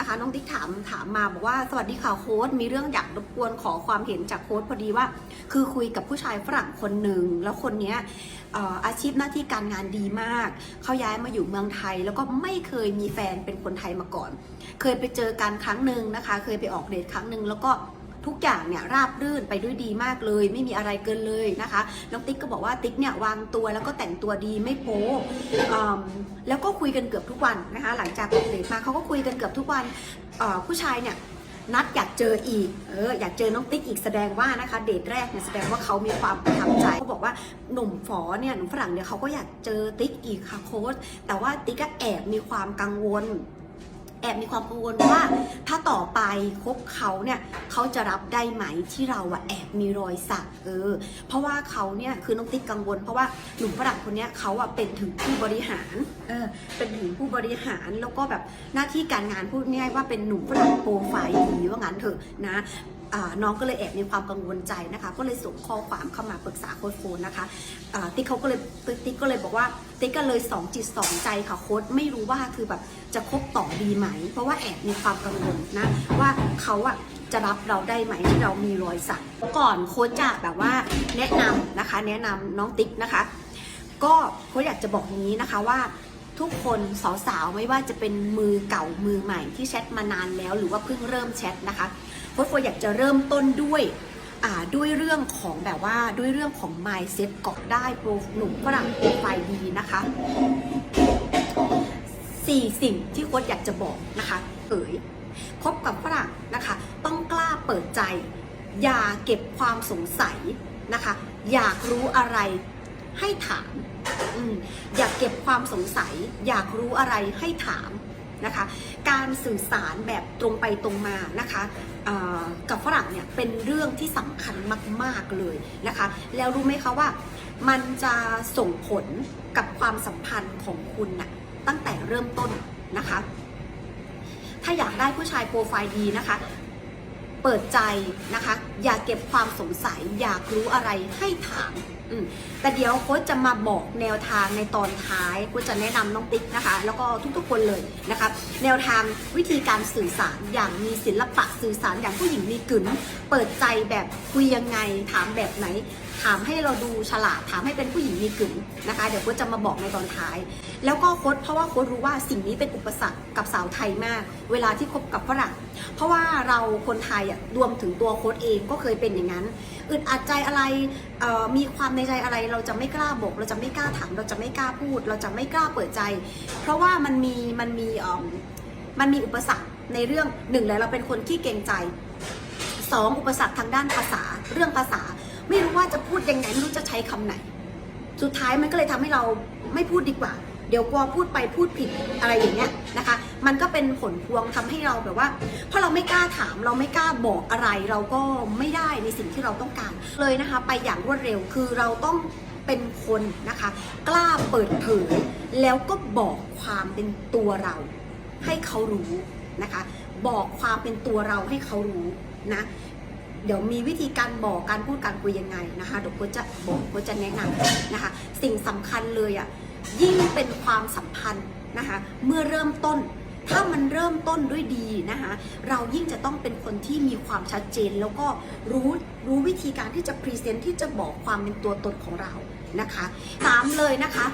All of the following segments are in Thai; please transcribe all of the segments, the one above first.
นะคะน้องติ๊กถามถามมาบอกว่าสวัสดีค่ะโค้ดมีเรื่องอยากรบกวนขอความเห็นจากโค้ดพอดีว่า คือคุยกับผู้ชายฝรั่งคนหนึ่งแล้วคนเนี้ยเอ่ออาชีพหน้าที่การงานดีมาก เขาย้ายมาอยู่เมืองไทย แล้วก็ไม่เคยมีแฟนเป็นคนไทยมาก่อน เคยไปเจอกันครั้งหนึ่งนะคะ เคยไปออกเดทครั้งหนึ่งแล้วก็ ทุกอย่างเนี่ยราบรื่นไปด้วยดีมากเลย ไม่มีอะไรเกินเลยนะคะน้องติ๊กก็บอกว่าติ๊กเนี่ยวางตัวแล้วก็แต่งตัวดีไม่โป๊แล้วก็คุยกันเกือบทุกวันนะคะ หลังจากออกเดทมาเขาก็คุยกันเกือบทุกวันผู้ชายเนี่ยนัดอยากเจออีก เออ อยากเจอน้องติ๊กอีกแสดงว่านะคะ เดทแรกเนี่ยแสดงว่าเขามีความประทับใจเขาบอกว่าหนุ่มฝอเนี่ยหนุ่มฝรั่งเนี่ยเขาก็อยากเจอติ๊กอีกค่ะโค้ชแต่ว่าติ๊กก็แอบมีความกังวล แอบมีความกังวลว่า ถ้าต่อไปคบเขาเนี่ยเขาจะรับได้ไหมที่เราอะแอบมีรอยสักเออ เพราะว่าเขาเนี่ยคือน้องติ๊กกังวล เพราะว่าหนุ่มฝรั่งคนเนี้ยเขาอะเป็นถึงผู้บริหารเออเป็นถึงผู้บริหารแล้วก็แบบหน้าที่การงานพูดง่ายว่าเป็นหนุ่มฝรั่งโปรไฟล์ดีว่างั้นเถอะนะ น้องก็เลยแอบมีความกังวลใจนะคะ ก็เลยส่งข้อความเข้ามาปรึกษาโค้ชโฟนนะคะติ๊กเขาก็เลยติ๊กก็เลยบอกว่าติ๊กก็เลยสองจิตสองใจค่ะโค้ชไม่รู้ว่าคือแบบจะคบต่อดีไหม เพราะว่าแอบมีความกังวลนะว่าเขาอะจะรับเราได้ไหมที่เรามีรอยสักก่อนโค้ชจะแบบว่าแนะนำนะคะ แนะนำน้องติ๊กนะคะ ก็โค้ชอยากจะบอกอย่างนี้นะคะว่าทุกคนสาวๆไม่ว่าจะเป็นมือเก่ามือใหม่ที่แชทมานานแล้ว หรือว่าเพิ่งเริ่มแชทนะคะ โค้ชโฟอยากจะเริ่มต้นด้วยด้วยเรื่องของแบบว่าด้วยเรื่องของ mindset เกาะได้โปรหนุ่มฝรั่งโปรไฟล์ดีนะคะสี่สิ่งที่โค้ชอยากจะบอกนะคะเอ๋ยคบกับฝรั่งนะคะ ต้องกล้าเปิดใจ อย่าเก็บความสงสัยนะคะ อยากรู้อะไรให้ถามอมอยาเก็บความสงสัย อยากรู้อะไรให้ถาม นะคะ การสื่อสารแบบตรงไปตรงมานะคะกับฝรั่งเนี่ยเป็นเรื่องที่สำคัญมาก ๆเลยนะคะ แล้วรู้ไหมคะว่ามันจะส่งผลกับความสัมพันธ์ของคุณน่ะตั้งแต่เริ่มต้นนะคะ ถ้าอยากได้ผู้ชายโปรไฟล์ดีนะคะ เปิดใจนะคะ อย่าเก็บความสงสัย อยากรู้อะไรให้ถาม แต่เดี๋ยวโค้ชจะมาบอกแนวทางในตอนท้ายโค้ชจะแนะนำน้องติ๊กนะคะ แล้วก็ทุกๆคนเลยนะคะแนวทางวิธีการสื่อสารอย่างมีศิลปะสื่อสารอย่างผู้หญิงมีกึ๋นเปิดใจแบบคุยยังไงถามแบบไหน ถามให้เราดูฉลาดถามให้เป็นผู้หญิงมีกึ๋นนะคะ เดี๋ยวโค้ชจะมาบอกในตอนท้าย แล้วก็โค้ชเพราะว่าโค้ชรู้ว่าสิ่งนี้เป็นอุปสรรคกับสาวไทยมาก เวลาที่คบกับฝรั่งเพราะว่าเราคนไทยอะรวมถึงตัวโค้ชเองก็เคยเป็นอย่างนั้นอึดอัดใจอะไรมีความในใจอะไรเราจะไม่กล้าบอก เราจะไม่กล้าถามเราจะไม่กล้าพูด เราจะไม่กล้าเปิดใจ เพราะว่ามันมีมันมีมมันมีอุปสรรคในเรื่องหนึ่งเลยเราเป็นคนที่เกรงใจสองอุปสรรคทางด้านภาษา เรื่องภาษา ไม่รู้ว่าจะพูดยังไงไม่รู้จะใช้คำไหน สุดท้ายมันก็เลยทำให้เราไม่พูดดีกว่า เดี๋ยวกลัวพูดไปพูดผิดอะไรอย่างเงี้ยนะคะ มันก็เป็นผลพวงทำให้เราแบบว่าเพราะเราไม่กล้าถามเราไม่กล้าบอกอะไร เราก็ไม่ได้ในสิ่งที่เราต้องการเลยนะคะ ไปอย่างรวดเร็วคือเราต้องเป็นคนนะคะ กล้าเปิดเผยแล้วก็บอกความเป็นตัวเรา ให้เขารู้นะคะ บอกความเป็นตัวเราให้เขารู้นะ เดี๋ยวมีวิธีการบอกการพูดการคุยยังไงนะคะเดี๋ยวโค้ชจะบอกโค้ชจะแนะนำนะคะ สิ่งสำคัญเลยอะยิ่งเป็นความสัมพันธ์นะคะเมื่อเริ่มต้นถ้ามันเริ่มต้นด้วยดีนะคะเรายิ่งจะต้องเป็นคนที่มีความชัดเจน แล้วก็รู้รู้วิธีการที่จะพรีเซนต์ที่จะบอกความเป็นตัวตนของเรานะคะสามเลยนะคะ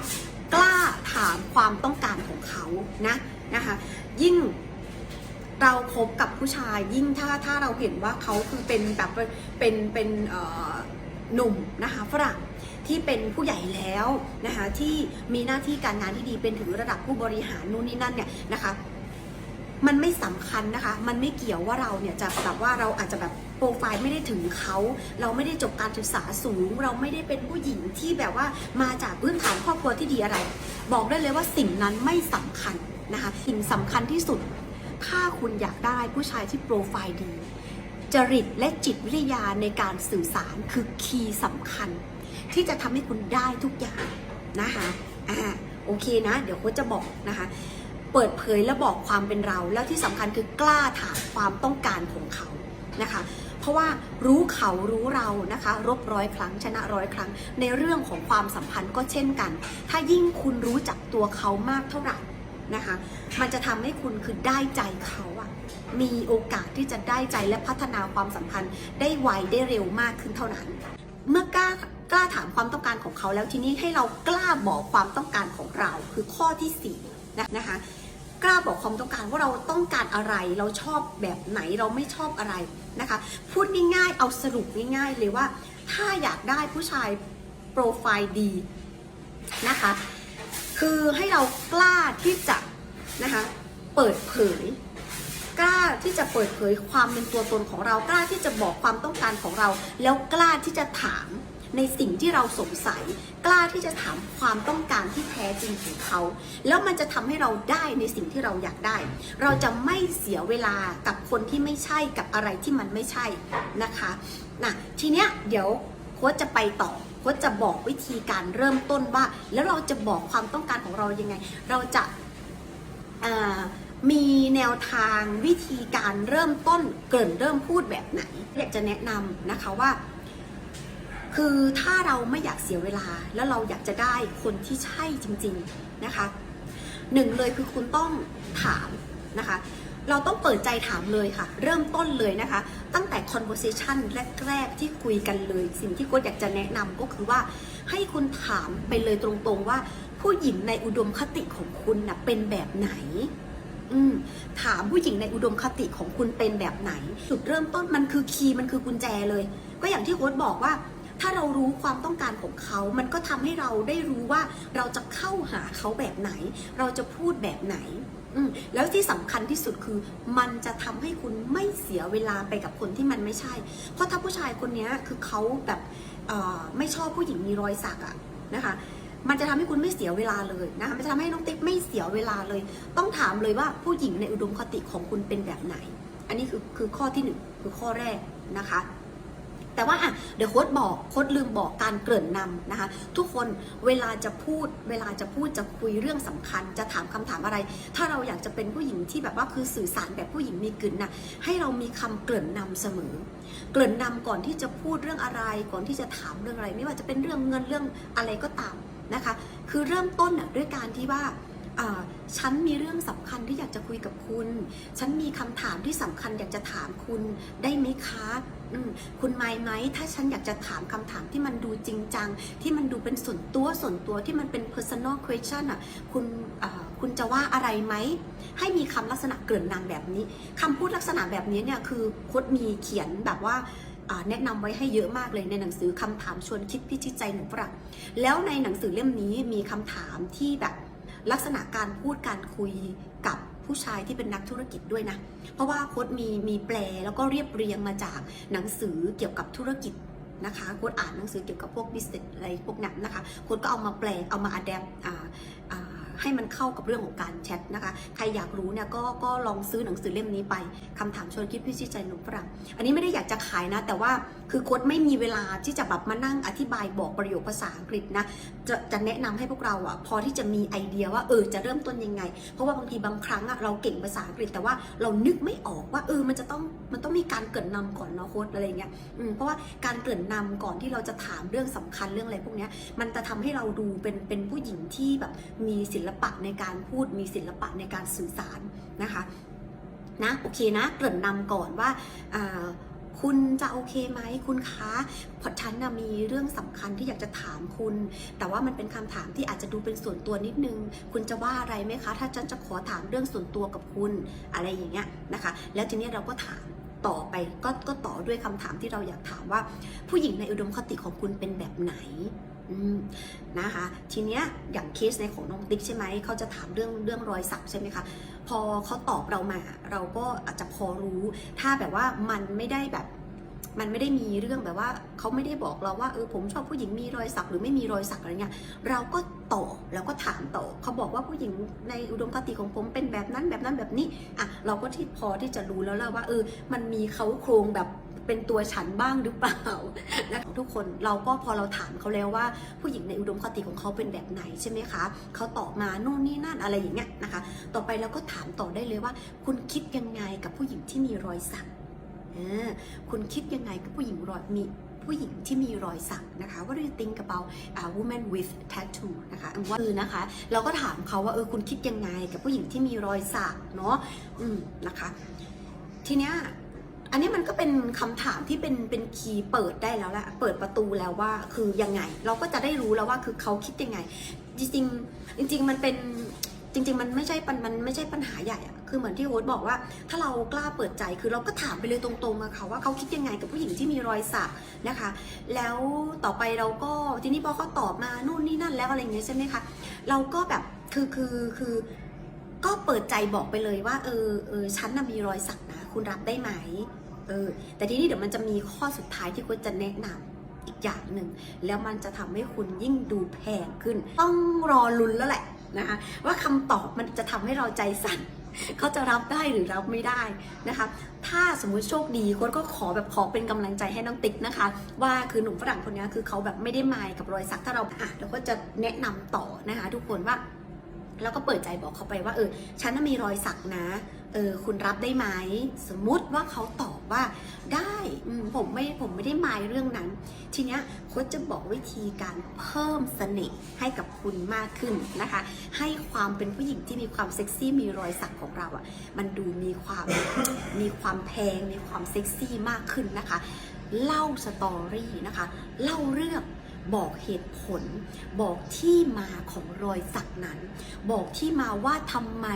กล้าถามความต้องการของเขานะนะคะยิ่ง เราคบกับผู้ชายยิ่งถ้าถ้าเราเห็นว่าเขาคือเป็นแบบเป็นเป็นเอ่อหนุ่มนะคะฝรั่งที่เป็นผู้ใหญ่แล้วนะคะที่มีหน้าที่การงานที่ดีเป็นถึงระดับผู้บริหารนู่นนี่นั่นเนี่ยนะคะมันไม่สำคัญนะคะ มันไม่เกี่ยวว่าเราเนี่ยจะแบบว่าเราอาจจะแบบโปรไฟล์ไม่ได้ถึงเขา เราไม่ได้จบการศึกษาสูง เราไม่ได้เป็นผู้หญิงที่แบบว่ามาจากพื้นฐานครอบครัวที่ดีอะไร บอกได้เลยว่าสิ่งนั้นไม่สำคัญนะคะ สิ่งสำคัญที่สุด ถ้าคุณอยากได้ผู้ชายที่โปรไฟล์ดี จริตและจิตวิทยาในการสื่อสารคือคีย์สำคัญ ที่จะทำให้คุณได้ทุกอย่างนะคะอ่าโอเคนะ เดี๋ยวโค้ชจะบอกนะคะ เปิดเผยและบอกความเป็นเรา แล้วที่สำคัญคือกล้าถามความต้องการของเขานะคะเพราะว่ารู้เขารู้เรานะคะ รบร้อยครั้งชนะร้อยครั้ง ในเรื่องของความสัมพันธ์ก็เช่นกัน ถ้ายิ่งคุณรู้จักตัวเขามากเท่าไหร่ นะคะ มันจะทำให้คุณคือได้ใจเขาอะมีโอกาสที่จะได้ใจและพัฒนาความสัมพันธ์ ได้ไวได้เร็วมากขึ้นเท่านั้น เมื่อกล้ากล้าถามความต้องการของเขาแล้วทีนี้ให้เรากล้าบอกความต้องการของเรา คือข้อที่สี่นะนะคะ กล้าบอกความต้องการว่าเราต้องการอะไร เราชอบแบบไหนเราไม่ชอบอะไรนะคะ พูดง่ายๆเอาสรุปง่ายๆเลยว่า ถ้าอยากได้ผู้ชายโปรไฟล์ดีนะคะ คือให้เรากล้าที่จะนะคะเปิดเผย กล้าที่จะเปิดเผยความเป็นตัวตนของเรากล้าที่จะบอกความต้องการของเรา แล้วกล้าที่จะถามในสิ่งที่เราสงสัย กล้าที่จะถามความต้องการที่แท้จริงของเขา แล้วมันจะทำให้เราได้ในสิ่งที่เราอยากได้ เราจะไม่เสียเวลากับคนที่ไม่ใช่กับอะไรที่มันไม่ใช่นะคะนะทีเนี้ยเดี๋ยวโค้ชจะไปต่อ โค้ชจะบอกวิธีการเริ่มต้นว่า แล้วเราจะบอกความต้องการของเรายังไง เราจะมีแนวทางวิธีการเริ่มต้นเกินเริ่มพูดแบบไหนอยากจะแนะนำนะคะว่า คือถ้าเราไม่อยากเสียเวลา แล้วเราอยากจะได้คนที่ใช่จริง ๆนะคะหนึ่งเลยคือคุณต้องถามนะคะ เราต้องเปิดใจถามเลยค่ะ เริ่มต้นเลยนะคะ ตั้งแต่ conversation แรก ๆ ที่คุยกันเลย สิ่งที่โค้ชอยากจะแนะนำก็คือว่า ให้คุณถามไปเลยตรงๆว่า ผู้หญิงในอุดมคติของคุณนะเป็นแบบไหนอืมถามผู้หญิงในอุดมคติของคุณเป็นแบบไหน จุดเริ่มต้นมันคือคีย์มันคือกุญแจเลย ก็อย่างที่โค้ชบอกว่า ถ้าเรารู้ความต้องการของเขา มันก็ทำให้เราได้รู้ว่าเราจะเข้าหาเขาแบบไหน เราจะพูดแบบไหน อืมแล้วที่สำคัญที่สุดคือ มันจะทำให้คุณไม่เสียเวลาไปกับคนที่มันไม่ใช่ เพราะถ้าผู้ชายคนนี้คือเขาแบบไม่ชอบผู้หญิงมีรอยสักอะนะคะ มันจะทำให้คุณไม่เสียเวลาเลยนะคะมันจะทำให้น้องติ๊กไม่เสียเวลาเลย ต้องถามเลยว่าผู้หญิงในอุดมคติของคุณเป็นแบบไหน อันนี้คือคือข้อที่หนึ่งคือข้อแรกนะคะ แต่ว่าอะเดี๋ยวโค้ดบอกโค้ดลืมบอกการเกริ่นนำนะคะ ทุกคนเวลาจะพูด เวลาจะพูดจะคุยเรื่องสำคัญ จะถามคำถามอะไร ถ้าเราอยากจะเป็นผู้หญิงที่แบบว่าคือสื่อสารแบบผู้หญิงมีกลิ่นนะให้เรามีคำเกริ่นนำเสมอ เกริ่นนำก่อนที่จะพูดเรื่องอะไร ก่อนที่จะถามเรื่องอะไร ไม่ว่าจะเป็นเรื่องเงินเรื่องอะไรก็ตามนะคะ คือเริ่มต้นนะด้วยการที่ว่าฉันมีเรื่องสำคัญที่อยากจะคุยกับคุณ ฉันมีคำถามที่สำคัญอยากจะถามคุณได้ไหมคะ คุณไม่ไหมถ้าฉันอยากจะถามคำถามที่มันดูจริงจัง ที่มันดูเป็นส่วนตัวส่วนตัวที่มันเป็น personal question อะคุณคุณจะว่าอะไรไหม ให้มีคำลักษณะเกริ่นนำแบบนี้คำพูดลักษณะแบบนี้เนี่ยคือโค้ดมีเขียนแบบว่าแนะนำไว้ให้เยอะมากเลยในหนังสือคำถามชวนคิดพิชิตใจหนุ่มฝรั่งแล้วในหนังสือเล่มนี้มีคำถามที่แบบลักษณะการพูดการคุยกับ ผู้ชายที่เป็นนักธุรกิจด้วยนะ เพราะว่าโค้ดมีมีแปลแล้วก็เรียบเรียงมาจากหนังสือเกี่ยวกับธุรกิจนะคะโค้ดอ่านหนังสือเกี่ยวกับพวก business อะไรพวกนั้นนะคะโค้ดก็เอามาแปลเอามา adapt อ่าอ่า ให้มันเข้ากับเรื่องของการแชทนะคะ ใครอยากรู้เนี่ยก็ก็ลองซื้อหนังสือเล่มนี้ไปคำถามชวนคิดพิชิตใจหนุ่มฝรั่งอันนี้ไม่ได้อยากจะขายนะ แต่ว่าคือโค้ดไม่มีเวลาที่จะแบบมานั่งอธิบายบอกประโยคภาษาอังกฤษนะจะจะแนะนำให้พวกเราอะพอที่จะมีไอเดียว่าเออจะเริ่มต้นยังไง เพราะว่าบางทีบางครั้งอะเราเก่งภาษาอังกฤษ แต่ว่าเรานึกไม่ออกว่าเออมันจะต้องมันต้องมีการเกรินนำก่อนเนาะโค้ดอะไรเงี้ยอืมเพราะว่าการเกรินนำก่อนที่เราจะถามเรื่องสำคัญเรื่องอะไรพวกเนี้ยมันจะทำให้เราดูเป็นเป็นผู้หญิงที่แบบมีศิลลปะในการพูดมีศิลปะในการสื่อสารนะคะนะโอเคนะเกริ่นนำก่อนว่าคุณจะโอเคไหมคุณคะพราะฉันนะมีเรื่องสำคัญที่อยากจะถามคุณ แต่ว่ามันเป็นคำถามที่อาจจะดูเป็นส่วนตัวนิดนึง คุณจะว่าอะไรไหมคะ ถ้าฉันจะขอถามเรื่องส่วนตัวกับคุณอะไรอย่างเงี้ยนะคะ แล้วทีนี้เราก็ถามต่อไปก็ก็ต่อด้วยคำถามที่เราอยากถามว่า ผู้หญิงในอุดมคติของคุณเป็นแบบไหน นะคะ ทีเนี้ยอย่างเคสในของน้องติ๊กใช่ไหมเขาจะถามเรื่องเรื่องรอยสักใช่ไหมคะพอเขาตอบเรามาเราก็อาจจะพอรู้ ถ้าแบบว่ามันไม่ได้แบบมันไม่ได้มีเรื่องแบบว่าเขาไม่ได้บอกเราว่าเออผมชอบผู้หญิงมีรอยสักหรือไม่มีรอยสักอะไรเงี้ยเราก็ต่อแล้วก็ถามต่อเขาบอกว่าผู้หญิงในอุดมคติของผมเป็นแบบนั้นแบบนั้นแบบนี้อะเราก็ที่พอที่จะรู้แล้วแหละว่าเออมันมีเขาโครงแบบ เป็นตัวฉันบ้างหรือเปล่านะทุกคนเราก็พอเราถามเขาแล้วว่า ผู้หญิงในอุดมคติของเขาเป็นแบบไหนใช่ไหมคะเขาตอบมาโน่นนี่นั่นอะไรอย่างเงี้ยนะคะ ต่อไปเราก็ถามต่อได้เลยว่า คุณคิดยังไงกับผู้หญิงที่มีรอยสักคุณคิดยังไงกับผู้หญิงรอยมีผู้หญิงที่มีรอยสักนะคะ What do you think about a woman with tattoo นะคะอันว่าคือนะคะ เราก็ถามเขาว่าเออคุณคิดยังไงกับผู้หญิงที่มีรอยสักเนาะอืมนะคะ ทีเนี้ย อันนี้มันก็เป็นคำถามที่เป็นเป็นคีย์เปิดได้แล้วแหละเปิดประตูแล้วว่าคือยังไง เราก็จะได้รู้แล้วว่าคือเขาคิดยังไง จริงจริงมันเป็นจริง ๆ มันไม่ใช่ปัญมันไม่ใช่ปัญหาใหญ่อะคือเหมือนที่โอ๊ตบอกว่า ถ้าเรากล้าเปิดใจคือเราก็ถามไปเลยตรงๆอะค่ะว่าเขาคิดยังไงกับผู้หญิงที่มีรอยสักนะคะ แล้วต่อไปเราก็ทีนี้พอเขาตอบมานู่นนี่นั่นแล้วอะไรอย่างเงี้ยใช่ไหมคะเราก็แบบคือคือคือก็เปิดใจบอกไปเลยว่า เออเออฉันน่ะมีรอยสักนะ คุณรับได้ไหม เออแต่ทีนี้เดี๋ยวมันจะมีข้อสุดท้ายที่คุณจะแนะนำอีกอย่างหนึ่ง แล้วมันจะทำให้คุณยิ่งดูแพงขึ้น ต้องรอลุ้นแล้วแหละนะคะว่าคำตอบมันจะทำให้เราใจสั่นเขาจะรับได้หรือรับไม่ได้นะคะ ถ้าสมมุติโชคดีโค้ดก็ขอแบบขอเป็นกำลังใจให้น้องติ๊กนะคะ ว่าคือหนุ่มฝรั่งคนนี้คือเขาแบบไม่ได้มายกับรอยสักถ้าเราอะเราก็จะแนะนำต่อนะคะ ทุกคนว่า แล้วก็เปิดใจบอกเขาไปว่าเออฉันน่ะมีรอยสักนะ เออคุณรับได้ไหมสมมุติว่าเขาตอบว่าได้ผมไม่ผมไม่ได้หมายเรื่องนั้น ทีเนี้ยโค้ชจะบอกวิธีการเพิ่มเสน่ห์ให้กับคุณมากขึ้นนะคะ ให้ความเป็นผู้หญิงที่มีความเซ็กซี่มีรอยสักของเราอะ่ะมันดูมีความมีความแพงมีความเซ็กซี่มากขึ้นนะคะ เล่าสตอรี่นะคะ เล่าเรื่อง บอกเหตุผล บอกที่มาของรอยสักนั้น บอกที่มาว่าทำไม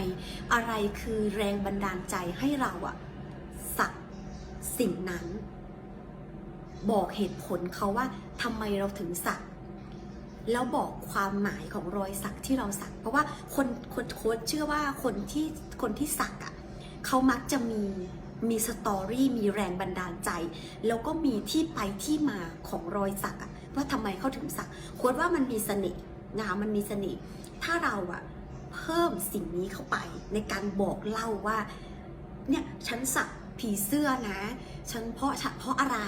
อะไรคือแรงบันดาลใจให้เราอะสักสิ่งนั้น บอกเหตุผลเขาว่าทำไมเราถึงสักแล้วบอกความหมายของรอยสักที่เราสัก เพราะว่าคนคนโค้ชเชื่อว่าคนที่คนที่สักอะเขามักจะมีมีสตอรี่มีแรงบันดาลใจ แล้วก็มีที่ไปที่มาของรอยสักอะ ว่าทำไมเขาถึงสักโค้ชว่ามันมีเสน่ห์นะคะมันมีเสน่ห์ถ้าเราอะเพิ่มสิ่งนี้เข้าไปในการบอกเล่าว่าเนี่ยฉันสักผีเสื้อนะ ฉันเพราะฉันเพราะอะไร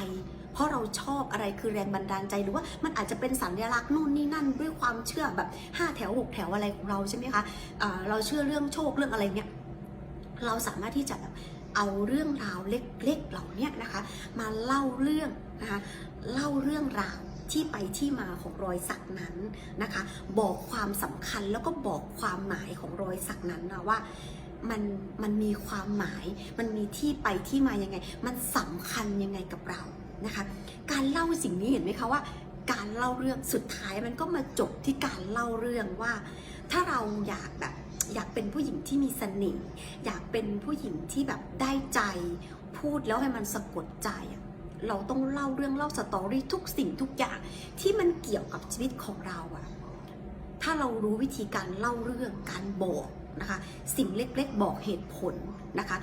เพราะเราชอบอะไรคือแรงบันดาลใจหรือว่ามันอาจจะเป็นสัญลักษณ์นู่นนี่นั่นด้วยความเชื่อแบบ 5 แถว 6 แถวอะไรของเราใช่ไหมคะอ่าเราเชื่อเรื่องโชคเรื่องอะไรเนี่ยเราสามารถที่จะแบบเอาเรื่องราวเล็กๆเหล่านี้นะคะ มาเล่าเรื่องนะคะเล่าเรื่องราว ที่ไปที่มาของรอยสักนั้นนะคะ บอกความสำคัญแล้วก็บอกความหมายของรอยสักนั้นนะว่ามันมันมีความหมาย มันมีที่ไปที่มายังไง มันสำคัญยังไงกับเรานะคะ การเล่าสิ่งนี้เห็นไหมคะว่า การเล่าเรื่องสุดท้ายมันก็มาจบที่การเล่าเรื่องว่า ถ้าเราอยากแบบอยากเป็นผู้หญิงที่มีเสน่ห์อยากเป็นผู้หญิงที่แบบได้ใจ พูดแล้วให้มันสะกดใจอะ เราต้องเล่าเรื่องเล่าสตอรี่ทุกสิ่งทุกอย่างที่มันเกี่ยวกับชีวิตของเราอะถ้าเรารู้วิธีการเล่าเรื่องการบอกนะคะ สิ่งเล็กๆบอกเหตุผลนะคะ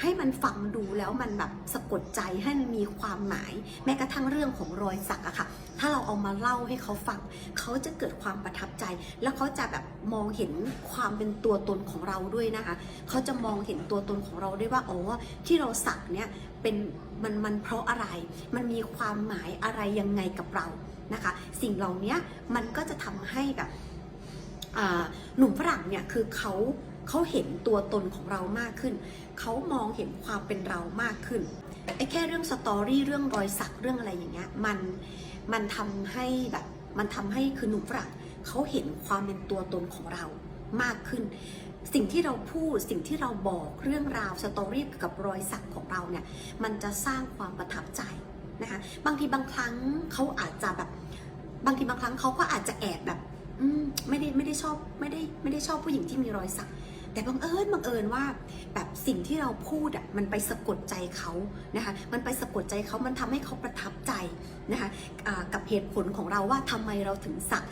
ให้มันฟังดูแล้วมันแบบสะกดใจให้มันมีความหมาย แม้กระทั่งเรื่องของรอยสักอะค่ะ ถ้าเราเอามาเล่าให้เขาฟัง เขาจะเกิดความประทับใจ แล้วเขาจะแบบมองเห็นความเป็นตัวตนของเราด้วยนะคะ เขาจะมองเห็นตัวตนของเราได้ว่าอ๋อที่เราสักเนี่ยเป็น มันมันเพราะอะไร มันมีความหมายอะไรยังไงกับเรานะคะ สิ่งเหล่านี้มันก็จะทำให้แบบหนุ่มฝรั่งเนี่ยคือเขาเขาเห็นตัวตนของเรามากขึ้น เขามองเห็นความเป็นเรามากขึ้นไอ้แค่เรื่องสตอรี่เรื่องรอยสักเรื่องอะไรอย่างเงี้ยมันมันทำให้แบบมันทำให้คือหนุ่มฝรั่งเขาเห็นความเป็นตัวตนของเรามากขึ้น สิ่งที่เราพูดสิ่งที่เราบอกเรื่องราวสตอรี่กับรอยสักของเราเนี่ยมันจะสร้างความประทับใจนะคะบางทีบางครั้งเขาอาจจะแบบ บางทีบางครั้งเขาก็อาจจะแอบแบบไม่ได้ไม่ได้ชอบไม่ได้ไม่ได้ชอบผู้หญิงที่มีรอยสัก แต่บังเอิญบังเอิญว่าแบบสิ่งที่เราพูดอะมันไปสะกดใจเขานะคะมันไปสะกดใจเขามันทำให้เขาประทับใจนะคะอ่ากับเหตุผลของเราว่าทำไมเราถึงสัก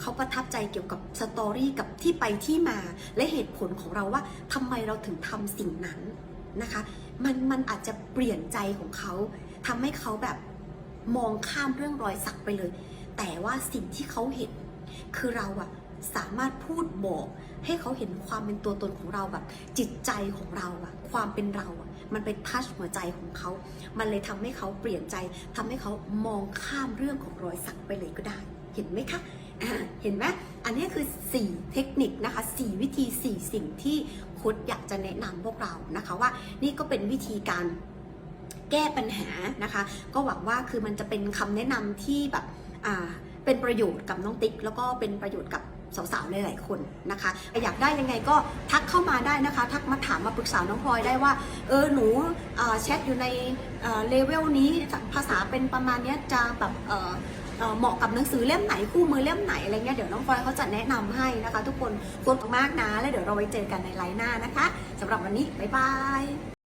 เขาประทับใจเกี่ยวกับสตอรี่กับที่ไปที่มาและเหตุผลของเราว่าทำไมเราถึงทำสิ่งนั้นนะคะมันมันอาจจะเปลี่ยนใจของเขาทำให้เขาแบบมองข้ามเรื่องรอยสักไปเลย แต่ว่าสิ่งที่เขาเห็นคือเราอะ สามารถพูดบอก ให้เขาเห็นความเป็นตัวตนของเราแบบ จิตใจของเราอะความเป็นเราอะมันไปทัชหัวใจของเขา มันเลยทำให้เขาเปลี่ยนใจทำให้เขามองข้ามเรื่องของรอยสักไปเลยก็ได้ เห็นไหมคะเห็นไหมอันนี้คือ 4 เทคนิคนะคะ 4 วิธี 4 สิ่งที่โค้ดอยากจะแนะนำพวกเรานะคะว่านี่ก็เป็นวิธีการแก้ปัญหานะคะ ก็หวังว่าคือมันจะเป็นคำแนะนำที่แบบเป็นประโยชน์กับน้องติ๊ก แล้วก็เป็นประโยชน์กับ สาวๆหลายๆคนนะคะอยากได้ยังไงก็ทักเข้ามาได้นะคะ ทักมาถามมาปรึกษาน้องพลอยได้ว่า เออหนูแชทอยู่ในเลเวลนี้ภาษาเป็นประมาณนี้จะแบบเเเหมาะกับหนังสือเล่มไหนคู่มือเล่มไหนอะไรเงี้ยเดี๋ยวน้องพลอยเขาจะแนะนำให้นะคะ ทุกคนขอบคุณมากนะ แล้วเดี๋ยวเราไว้เจอกันในไลน์หน้านะคะสำหรับวันนี้ บ๊ายบาย